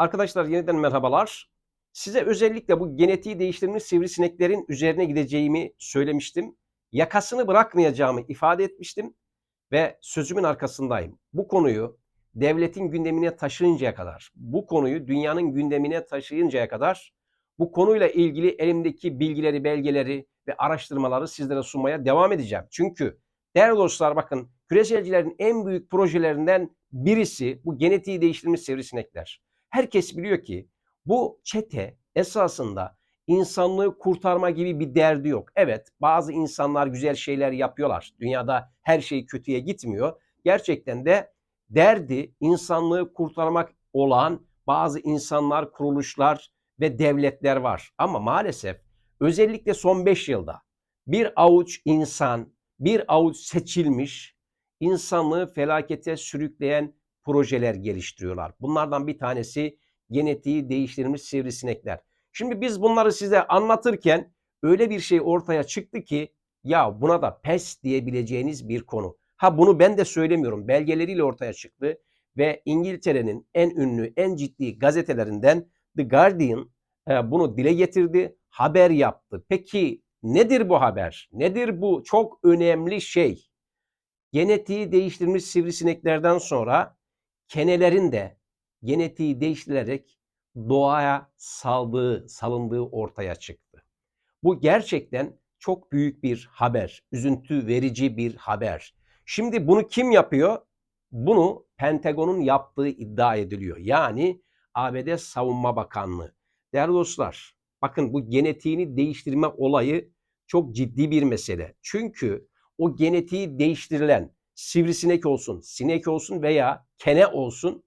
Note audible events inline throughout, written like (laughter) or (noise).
Arkadaşlar yeniden merhabalar. Size özellikle bu genetiği değiştirilmiş sivrisineklerin üzerine gideceğimi söylemiştim. Yakasını bırakmayacağımı ifade etmiştim ve sözümün arkasındayım. Bu konuyu devletin gündemine taşıyıncaya kadar, bu konuyu dünyanın gündemine taşıyıncaya kadar bu konuyla ilgili elimdeki bilgileri, belgeleri ve araştırmaları sizlere sunmaya devam edeceğim. Çünkü değerli dostlar bakın küreselcilerin en büyük projelerinden birisi bu genetiği değiştirilmiş sivrisinekler. Herkes biliyor ki bu çete esasında insanlığı kurtarma gibi bir derdi yok. Evet bazı insanlar güzel şeyler yapıyorlar. Dünyada her şey kötüye gitmiyor. Gerçekten de derdi insanlığı kurtarmak olan bazı insanlar, kuruluşlar ve devletler var. Ama maalesef özellikle son 5 yılda bir avuç insan, bir avuç seçilmiş insanlığı felakete sürükleyen projeler geliştiriyorlar. Bunlardan bir tanesi genetiği değiştirilmiş sivrisinekler. Şimdi biz bunları size anlatırken öyle bir şey ortaya çıktı ki ya buna da pes diyebileceğiniz bir konu. Ha bunu ben de söylemiyorum. Belgeleriyle ortaya çıktı ve İngiltere'nin en ünlü, en ciddi gazetelerinden The Guardian e, bunu dile getirdi, haber yaptı. Peki nedir bu haber? Nedir bu çok önemli şey? Genetiği değiştirilmiş sivrisineklerden sonra kenelerin de genetiği değiştirilerek doğaya saldığı, salındığı ortaya çıktı. Bu gerçekten çok büyük bir haber, üzüntü verici bir haber. Şimdi bunu kim yapıyor? Bunu Pentagon'un yaptığı iddia ediliyor. Yani ABD Savunma Bakanlığı. Değerli dostlar, bakın bu genetiğini değiştirme olayı çok ciddi bir mesele. Çünkü o genetiği değiştirilen sivrisinek olsun, sinek olsun veya kene olsun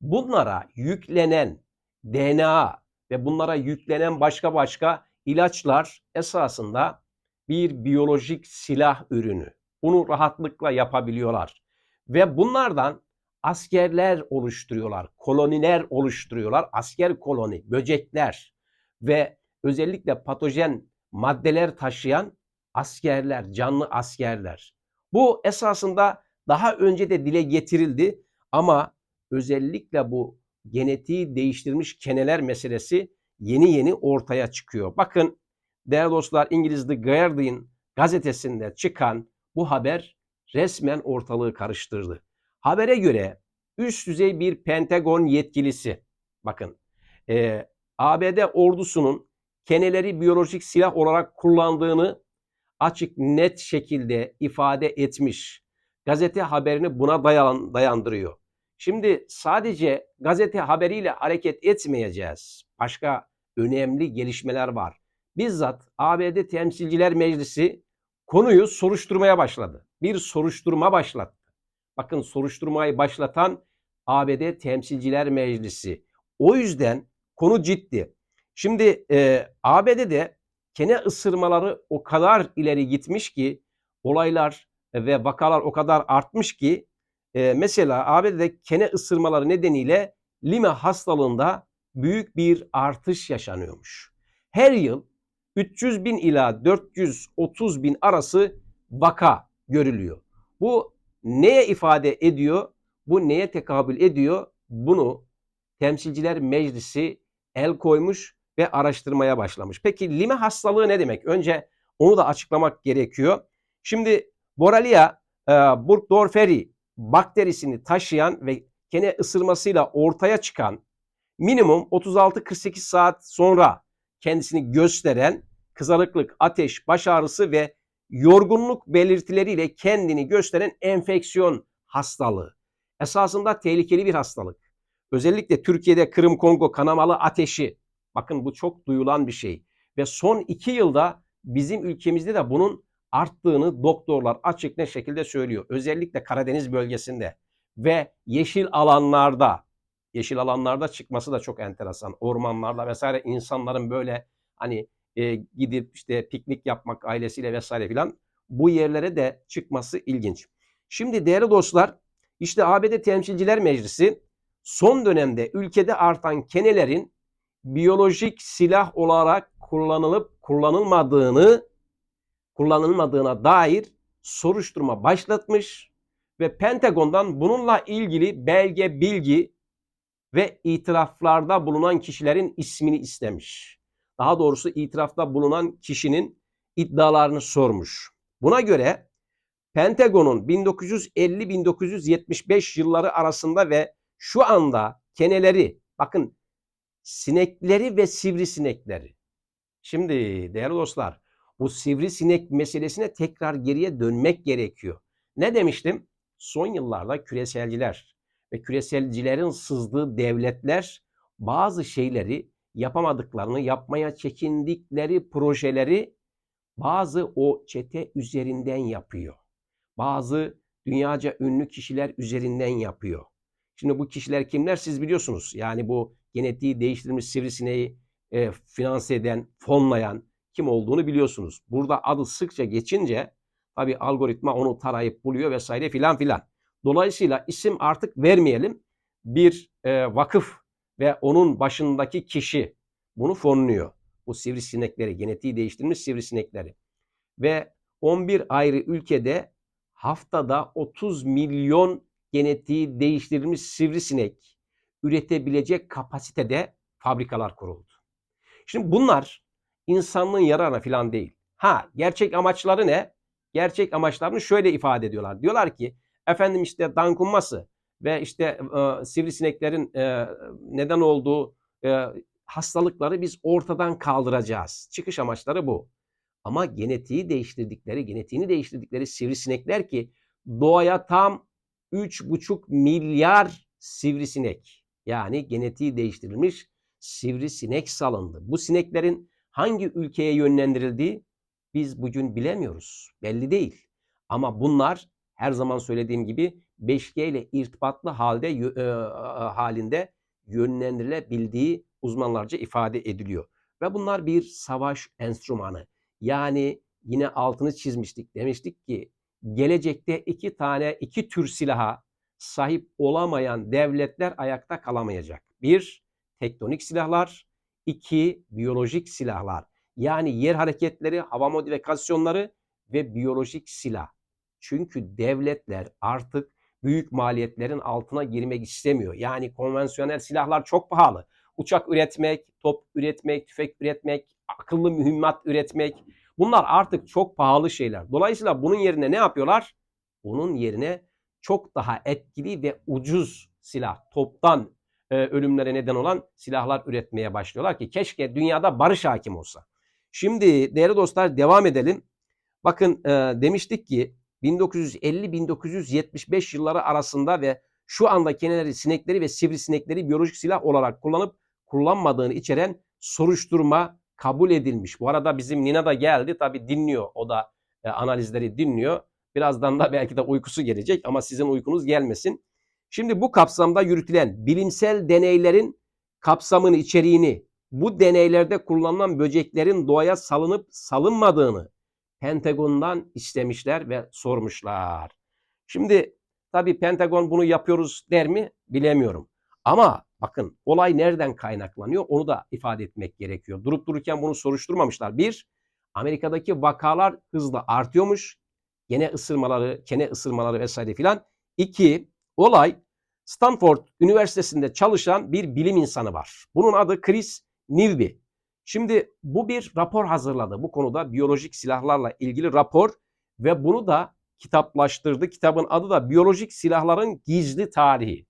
bunlara yüklenen DNA ve bunlara yüklenen başka başka ilaçlar esasında bir biyolojik silah ürünü. Bunu rahatlıkla yapabiliyorlar. Ve bunlardan askerler oluşturuyorlar, koloniler oluşturuyorlar, asker koloni, böcekler ve özellikle patojen maddeler taşıyan askerler, canlı askerler. Bu esasında daha önce de dile getirildi ama özellikle bu genetiği değiştirmiş keneler meselesi yeni yeni ortaya çıkıyor. Bakın değerli dostlar İngiliz The Guardian gazetesinde çıkan bu haber resmen ortalığı karıştırdı. Habere göre üst düzey bir Pentagon yetkilisi bakın e, ABD ordusunun keneleri biyolojik silah olarak kullandığını açık net şekilde ifade etmiş. Gazete haberini buna dayan, dayandırıyor. Şimdi sadece gazete haberiyle hareket etmeyeceğiz. Başka önemli gelişmeler var. Bizzat ABD Temsilciler Meclisi konuyu soruşturmaya başladı. Bir soruşturma başlattı. Bakın soruşturmayı başlatan ABD Temsilciler Meclisi. O yüzden konu ciddi. Şimdi e, ABD'de kene ısırmaları o kadar ileri gitmiş ki olaylar ve vakalar o kadar artmış ki e, mesela ABD'de kene ısırmaları nedeniyle lime hastalığında büyük bir artış yaşanıyormuş. Her yıl 300 bin ila 430 bin arası vaka görülüyor. Bu neye ifade ediyor? Bu neye tekabül ediyor? Bunu Temsilciler Meclisi el koymuş ve araştırmaya başlamış. Peki lime hastalığı ne demek? Önce onu da açıklamak gerekiyor. Şimdi Borrelia e, burgdorferi bakterisini taşıyan ve kene ısırmasıyla ortaya çıkan minimum 36-48 saat sonra kendisini gösteren kızarıklık, ateş, baş ağrısı ve yorgunluk belirtileriyle kendini gösteren enfeksiyon hastalığı. Esasında tehlikeli bir hastalık. Özellikle Türkiye'de Kırım Kongo kanamalı ateşi. Bakın bu çok duyulan bir şey. Ve son iki yılda bizim ülkemizde de bunun arttığını doktorlar açık ne şekilde söylüyor. Özellikle Karadeniz bölgesinde ve yeşil alanlarda yeşil alanlarda çıkması da çok enteresan. Ormanlarda vesaire insanların böyle hani e, gidip işte piknik yapmak ailesiyle vesaire filan bu yerlere de çıkması ilginç. Şimdi değerli dostlar işte ABD Temsilciler Meclisi son dönemde ülkede artan kenelerin biyolojik silah olarak kullanılıp kullanılmadığını kullanılmadığına dair soruşturma başlatmış ve Pentagon'dan bununla ilgili belge, bilgi ve itiraflarda bulunan kişilerin ismini istemiş. Daha doğrusu itirafta bulunan kişinin iddialarını sormuş. Buna göre Pentagon'un 1950-1975 yılları arasında ve şu anda keneleri, bakın sinekleri ve sivrisinekleri. Şimdi değerli dostlar, bu sivrisinek meselesine tekrar geriye dönmek gerekiyor. Ne demiştim? Son yıllarda küreselciler ve küreselcilerin sızdığı devletler bazı şeyleri yapamadıklarını, yapmaya çekindikleri projeleri bazı o çete üzerinden yapıyor. Bazı dünyaca ünlü kişiler üzerinden yapıyor. Şimdi bu kişiler kimler siz biliyorsunuz. Yani bu genetiği değiştirilmiş sivrisineği e, finanse eden, fonlayan kim olduğunu biliyorsunuz. Burada adı sıkça geçince tabi algoritma onu tarayıp buluyor vesaire filan filan. Dolayısıyla isim artık vermeyelim. Bir e, vakıf ve onun başındaki kişi bunu fonluyor. Bu sivrisinekleri, genetiği değiştirilmiş sivrisinekleri. Ve 11 ayrı ülkede haftada 30 milyon genetiği değiştirilmiş sivrisinek üretebilecek kapasitede fabrikalar kuruldu. Şimdi bunlar insanlığın yararına falan değil. Ha gerçek amaçları ne? Gerçek amaçlarını şöyle ifade ediyorlar. Diyorlar ki efendim işte dankunması ve işte e, sivrisineklerin e, neden olduğu e, hastalıkları biz ortadan kaldıracağız. Çıkış amaçları bu. Ama genetiği değiştirdikleri, genetiğini değiştirdikleri sivrisinekler ki doğaya tam 3,5 milyar sivrisinek yani genetiği değiştirilmiş sivrisinek salındı. Bu sineklerin hangi ülkeye yönlendirildiği biz bugün bilemiyoruz. Belli değil. Ama bunlar her zaman söylediğim gibi 5G ile irtibatlı halde e, halinde yönlendirilebildiği uzmanlarca ifade ediliyor. Ve bunlar bir savaş enstrümanı. Yani yine altını çizmiştik. Demiştik ki gelecekte iki tane iki tür silaha sahip olamayan devletler ayakta kalamayacak. Bir, tektonik silahlar. iki biyolojik silahlar. Yani yer hareketleri, hava modifikasyonları ve biyolojik silah. Çünkü devletler artık büyük maliyetlerin altına girmek istemiyor. Yani konvansiyonel silahlar çok pahalı. Uçak üretmek, top üretmek, tüfek üretmek, akıllı mühimmat üretmek bunlar artık çok pahalı şeyler. Dolayısıyla bunun yerine ne yapıyorlar? Bunun yerine çok daha etkili ve ucuz silah, toptan e, ölümlere neden olan silahlar üretmeye başlıyorlar ki keşke dünyada barış hakim olsa. Şimdi değerli dostlar devam edelim. Bakın e, demiştik ki 1950-1975 yılları arasında ve şu anda keneleri, sinekleri ve sivrisinekleri biyolojik silah olarak kullanıp kullanmadığını içeren soruşturma kabul edilmiş. Bu arada bizim Nina da geldi. Tabi dinliyor. O da e, analizleri dinliyor. Birazdan da belki de uykusu gelecek ama sizin uykunuz gelmesin. Şimdi bu kapsamda yürütülen bilimsel deneylerin kapsamını, içeriğini, bu deneylerde kullanılan böceklerin doğaya salınıp salınmadığını Pentagon'dan istemişler ve sormuşlar. Şimdi tabii Pentagon bunu yapıyoruz der mi bilemiyorum. Ama bakın olay nereden kaynaklanıyor onu da ifade etmek gerekiyor. Durup dururken bunu soruşturmamışlar. Bir, Amerika'daki vakalar hızla artıyormuş. Gene ısırmaları, kene ısırmaları vesaire filan. İki, olay Stanford Üniversitesi'nde çalışan bir bilim insanı var. Bunun adı Chris Newby. Şimdi bu bir rapor hazırladı. Bu konuda biyolojik silahlarla ilgili rapor ve bunu da kitaplaştırdı. Kitabın adı da Biyolojik Silahların Gizli Tarihi.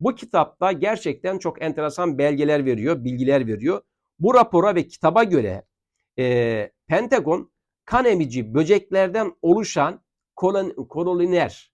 Bu kitapta gerçekten çok enteresan belgeler veriyor, bilgiler veriyor. Bu rapora ve kitaba göre e, Pentagon kan emici böceklerden oluşan kolon, koloniler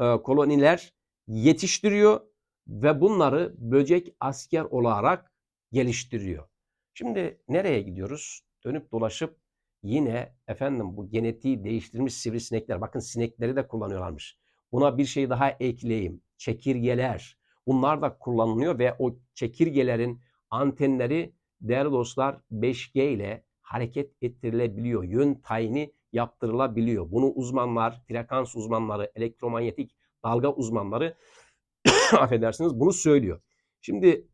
e, koloniler yetiştiriyor ve bunları böcek asker olarak geliştiriyor. Şimdi nereye gidiyoruz? Dönüp dolaşıp yine efendim bu genetiği değiştirilmiş sivrisinekler. Bakın sinekleri de kullanıyorlarmış. Buna bir şey daha ekleyeyim. Çekirgeler. Bunlar da kullanılıyor ve o çekirgelerin antenleri değerli dostlar 5G ile hareket ettirilebiliyor. Yön tayini yaptırılabiliyor. Bunu uzmanlar, frekans uzmanları, elektromanyetik dalga uzmanları (coughs) affedersiniz bunu söylüyor. Şimdi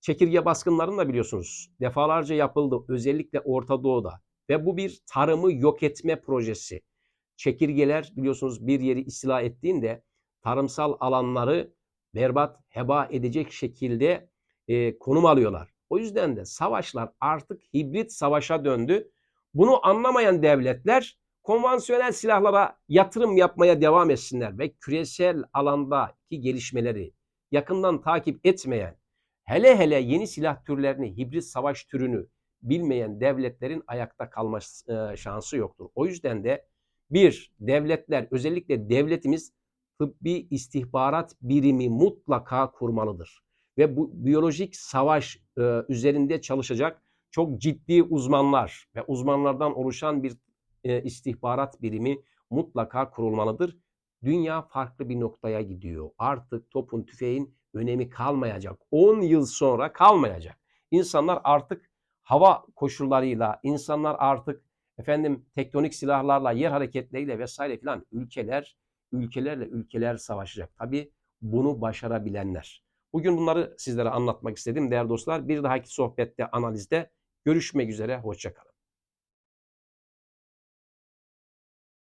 çekirge baskınlarını da biliyorsunuz defalarca yapıldı özellikle Orta Doğu'da ve bu bir tarımı yok etme projesi. Çekirgeler biliyorsunuz bir yeri istila ettiğinde tarımsal alanları berbat, heba edecek şekilde e, konum alıyorlar. O yüzden de savaşlar artık hibrit savaşa döndü. Bunu anlamayan devletler konvansiyonel silahlara yatırım yapmaya devam etsinler ve küresel alandaki gelişmeleri yakından takip etmeyen, hele hele yeni silah türlerini, hibrit savaş türünü bilmeyen devletlerin ayakta kalma e, şansı yoktur. O yüzden de bir, devletler özellikle devletimiz tıbbi istihbarat birimi mutlaka kurmalıdır. Ve bu biyolojik savaş e, üzerinde çalışacak çok ciddi uzmanlar ve uzmanlardan oluşan bir e, istihbarat birimi mutlaka kurulmalıdır. Dünya farklı bir noktaya gidiyor. Artık topun tüfeğin önemi kalmayacak. 10 yıl sonra kalmayacak. İnsanlar artık hava koşullarıyla, insanlar artık efendim tektonik silahlarla, yer hareketleriyle vesaire filan ülkeler ülkelerle ülkeler savaşacak. Tabii bunu başarabilenler. Bugün bunları sizlere anlatmak istedim değerli dostlar. Bir dahaki sohbette, analizde görüşmek üzere. Hoşçakalın.